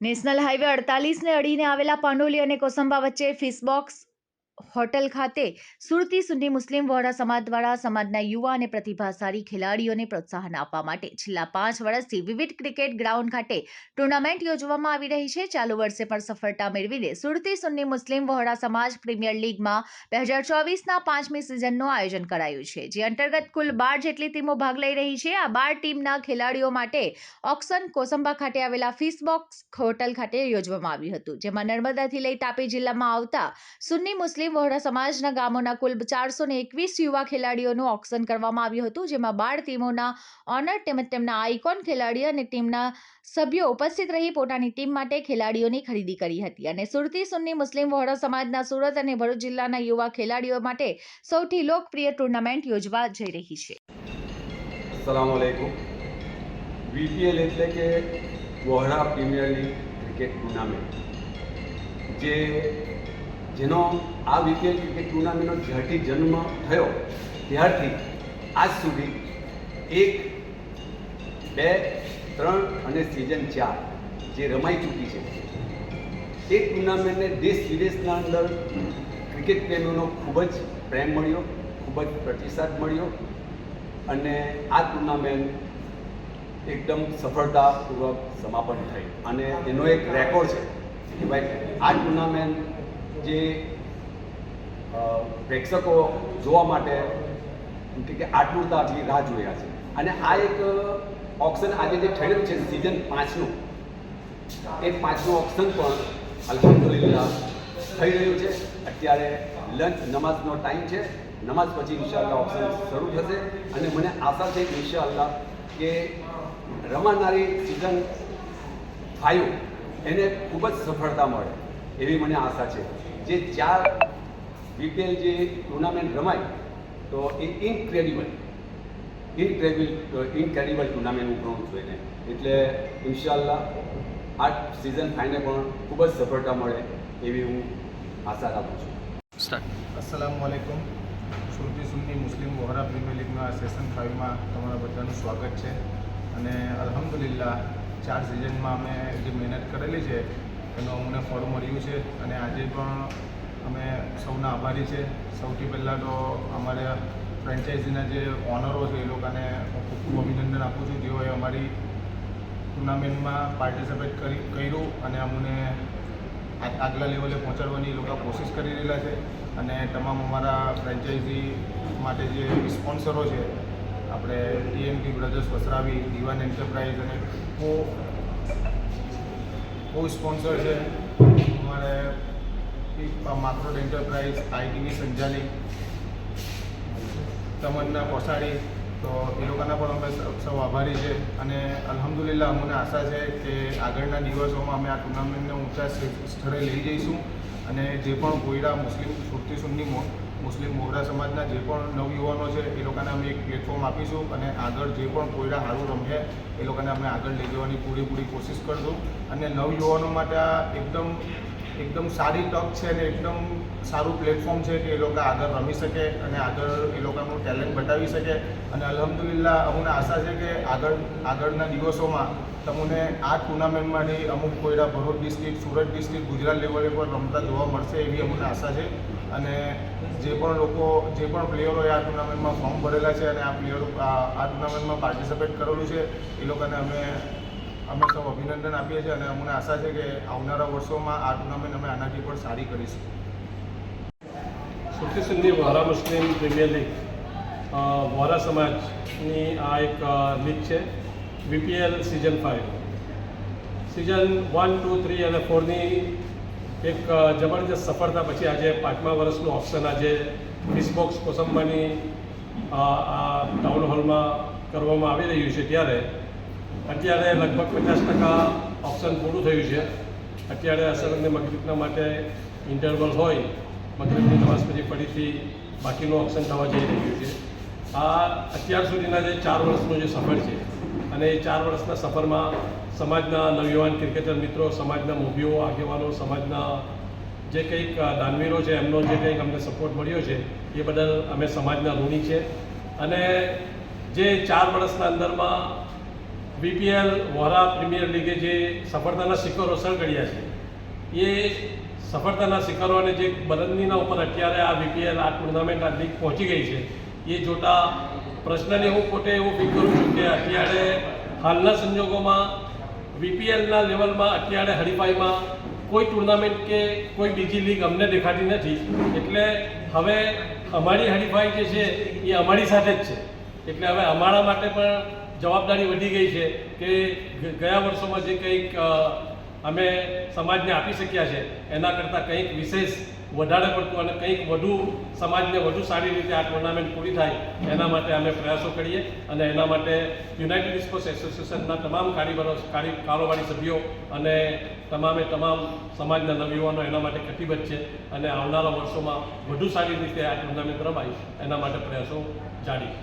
National highway અડતાલીસને અડીને આવેલા પાંડોલી અને કોસંબા વચ્ચે ફિશબોક્સ હોટલ ખાતે સુરતી સુન્ની મુસ્લિમ વહોરા સમાજ દ્વારા સમાજના યુવા અને પ્રતિભાશાળી ખેલાડીઓને પ્રોત્સાહન આપવા માટે છેલ્લા પાંચ વર્ષથી વિવિધ ક્રિકેટ ગ્રાઉન્ડ ખાતે ટુર્નામેન્ટ યોજવામાં આવી રહી છે. ચાલુ વર્ષે પણ સફળતા મેળવીને સુરતી સુન્ની મુસ્લિમ વહોરા સમાજ પ્રીમિયર લીગમાં બે હજાર ચોવીસના પાંચમી સિઝનનું આયોજન કરાયું છે, જે અંતર્ગત કુલ બાર જેટલી ટીમો ભાગ લઈ રહી છે. આ બાર ટીમના ખેલાડીઓ માટે ઓક્સન કોસંબા ખાતે આવેલા ફિશબોક્સ હોટલ ખાતે યોજવામાં આવ્યું હતું, જેમાં નર્મદાથી લઈ તાપી જિલ્લામાં આવતા સુન્ની મુસ્લિમ વહોરા સમાજના ગામોના કુલ ચારસો એકવીસ યુવા ખેલાડીઓનું ઓક્શન કરવામાં આવ્યું હતું, જેમાં બાર ટીમોના ઓનર તેમજ તેમના આઇકોન ખેલાડી અને ટીમના સભ્યો ઉપસ્થિત રહી પોતાની ટીમ માટે ખેલાડીઓની ખરીદી કરી હતી. અને સુરતી સુન્ની મુસ્લિમ વહોરા સમાજના સુરત અને ભરૂચ જિલ્લાના યુવા ખેલાડીઓ માટે સૌથી લોકપ્રિય ટુર્નામેન્ટ યોજવા જઈ રહી છે. વીપીએલ એટલે કે Vohra premier league cricket tournament, જે જેનો આ વીપીએલ ક્રિકેટ ટુર્નામેન્ટનો જ્યારથી જન્મ થયો, ત્યારથી આજ સુધી એક, બે, ત્રણ અને સિઝન ચાર જે રમાઈ ચૂકી છે. એ ટુર્નામેન્ટને દેશ વિદેશના અંદર ક્રિકેટ પ્રેમીઓનો ખૂબ જ પ્રેમ મળ્યો, ખૂબ જ પ્રતિસાદ મળ્યો અને આ ટુર્નામેન્ટ એકદમ સફળતાપૂર્વક સમાપન થઈ અને એનો એક રેકોર્ડ છે કે ભાઈ, આ ટુર્નામેન્ટ જે પ્રેક્ષકો જોવા માટે કે આતુરતાથી રાહ જોયા છે. અને આ એક ઓપ્શન આજે જે થયેલું છે સિઝન પાંચનું, એ પાંચનું ઓપ્શન પણ અલ્હમ્દુલિલ્લાહ થઈ રહ્યું છે. અત્યારે લંચ, નમાઝનો ટાઈમ છે. નમાઝ પછી ઇન્શાઅલ્લાહ ઓપ્શન શરૂ થશે. અને મને આશા છે કે ઇન્શાઅલ્લાહ કે રમાનારી સિઝન ફાઈવ એને ખૂબ જ સફળતા મળે. એવી મને આશા છે. જે ચાર બીપીએલ જે ટુર્નામેન્ટ રમાય તો એ ઇનક્રેડિબલ ઇનક્રેડિબલ ઇનક્રેડિબલ ટુર્નામેન્ટ હું કહું છું એને. એટલે ઇન્શાલ્લાહ આ સિઝન ફાઇનલ પણ ખૂબ જ સફળતા મળે એવી હું આશા રાખું છું. અસલામ વાલેકુમ સુરતી સુન્ની મુસ્લિમ વોહરા પ્રીમિયર લીગના સેશન ફાઇવમાં તમારા બધાનું સ્વાગત છે. અને અલ્હમ્દુલિલ્લાહ ચાર સિઝનમાં અમે જે મહેનત કરેલી છે એનું અમને ફળ મળ્યું છે અને આજે પણ અમે સૌના આભારી છે. સૌથી પહેલાં તો અમારે ફ્રેન્ચાઇઝીના જે ઓનરો છે, એ લોકોને હું ખૂબ ખૂબ અભિનંદન આપું છું. જેઓએ અમારી ટુર્નામેન્ટમાં પાર્ટિસિપેટ કરી, કર્યું અને અમને આગલા લેવલે પહોંચાડવાની એ લોકો કોશિશ કરી રહેલા છે. અને તમામ અમારા ફ્રેન્ચાઇઝી માટે જે સ્પોન્સરો છે, આપણે ટીએમટી બ્રધર્સ વસરાવી દિવાન એન્ટરપ્રાઇઝ અને કો કો સ્પોન્સર છે? અમારે માક્રોડ એન્ટરપ્રાઇઝ આઈટીવી સંજાલી. તમન્ના કોસાડી. તો એ લોકોના પણ અમે સૌ- આભારી છે. અને અલહમદુલિલ્લા અમને આશા છે કે આગળના દિવસોમાં અમે આ ટુર્નામેન્ટને ઊંચા સ્થ- સ્થળે લઈ જઈશું. અને જે પણ કોયડા મુસ્લિમ, સુરતી, સુન્ની મુસ્લિમ મોગરા સમાજના જે પણ નવયુવાનો છે, એ લોકોને અમે એક પ્લેટફોર્મ આપીશું અને આગળ જે પણ કોયડા સારું રમશે એ લોકોને અમે આગળ લઈ જવાની પૂરેપૂરી કોશિશ કરશું. અને નવયુવાનો માટે એકદમ એકદમ સારી તક છે અને એકદમ સારું પ્લેટફોર્મ છે કે એ લોકો આગળ રમી શકે અને આગળ એ લોકોનું ટેલેન્ટ બતાવી શકે. અને અલહમદુલિલ્લા અમને આશા છે કે આગળ, આગળના દિવસોમાં તમને આ ટુર્નામેન્ટમાંથી અમુક કોયડા ભરૂચ ડિસ્ટ્રિક્ટ સુરત ડિસ્ટ્રિક્ટ ગુજરાત લેવલે પર રમતા જોવા મળશે એવી અમને આશા છે. અને જે પણ લોકો જે પણ પ્લેયરોએ આ ટુર્નામેન્ટમાં ફોર્મ ભરેલા છે અને આ પ્લેયરો આ ટુર્નામેન્ટમાં પાર્ટિસિપેટ કરેલું છે એ લોકોને અમે અમે સૌ અભિનંદન આપીએ છીએ અને અમને આશા છે કે આવનારા વર્ષોમાં આ ટુર્નામેન્ટ અમે આનાથી પણ સારી કરીશું. સુરતી સુન્ની વહારા મુસ્લિમ પ્રીમિયર લીગ અ, વહારા સમાજની આ એક લીગ છે BPL season five season one two three અને ફોરની એક જબરજસ્ત સફળતા પછી આજે પાંચમા વર્ષનું ઓપ્શન આજે ફિસબોક્સ કોસંબાની આ ટાઉન હોલમાં કરવામાં આવી રહ્યું છે ત્યારે. અત્યારે લગભગ પચાસ ટકા ઓપ્શન પૂરું થયું છે. અત્યારે અસરને મગરીબના માટે ઇન્ટરવલ હોય મગરીબની નમાઝ પછી ફરીથી બાકીનું ઓપ્શન થવા જઈ રહ્યું છે. આ અત્યાર સુધીના જે ચાર વર્ષનું જે સફળ છે અને એ ચાર વર્ષના સફરમાં સમાજના નવયુવાન ક્રિકેટર મિત્રો, સમાજના મૂવીઓ આગેવાનો, સમાજના જે કંઈક દાનવીરો છે, એમનો જે કંઈક અમને સપોર્ટ મળ્યો છે, એ બદલ અમે સમાજના ઋણી છે. અને જે ચાર વર્ષના અંદરમાં બીપીએલ વોરા પ્રીમિયર લીગે જે સફળતાના શિખરો સર કર્યા છે, એ સફળતાના શિખરો અને જે બલંદીના ઉપર અત્યારે આ બીપીએલ આ ટુર્નામેન્ટ આ લીગ પહોંચી ગઈ છે, એ જોતા પ્રશ્નને હું પોતે એવું ફીલ કરું છું અત્યારે હાલના સંજોગોમાં બીપીએલના લેવલમાં અત્યારે હરીફાઈમાં કોઈ ટુર્નામેન્ટ કે કોઈ બીજી લીગ અમને દેખાતી નથી. એટલે હવે અમારી હરીફાઈ જે છે એ અમારી સાથે જ છે. એટલે હવે અમારા માટે પણ જવાબદારી વધી ગઈ છે કે ગયા વર્ષોમાં જે કંઈક અમે સમાજને આપી શક્યા છે. એના કરતાં કંઈક વિશેષ વધારે પડતું અને કંઈક વધુ સમાજને વધુ સારી રીતે આ ટુર્નામેન્ટ પૂરી થાય, એના માટે અમે પ્રયાસો કરીએ અને એના માટે યુનાઇટેડ સ્પોર્ટ્સ એસોસિએશનના તમામ કારીગરો કારી, કારોબારી સભ્યો અને તમામે તમામ સમાજના નવયુવાનો એના માટે કટિબદ્ધ છે અને આવનારા વર્ષોમાં વધુ સારી રીતે આ ટુર્નામેન્ટ રમાય, એના માટે પ્રયાસો જારી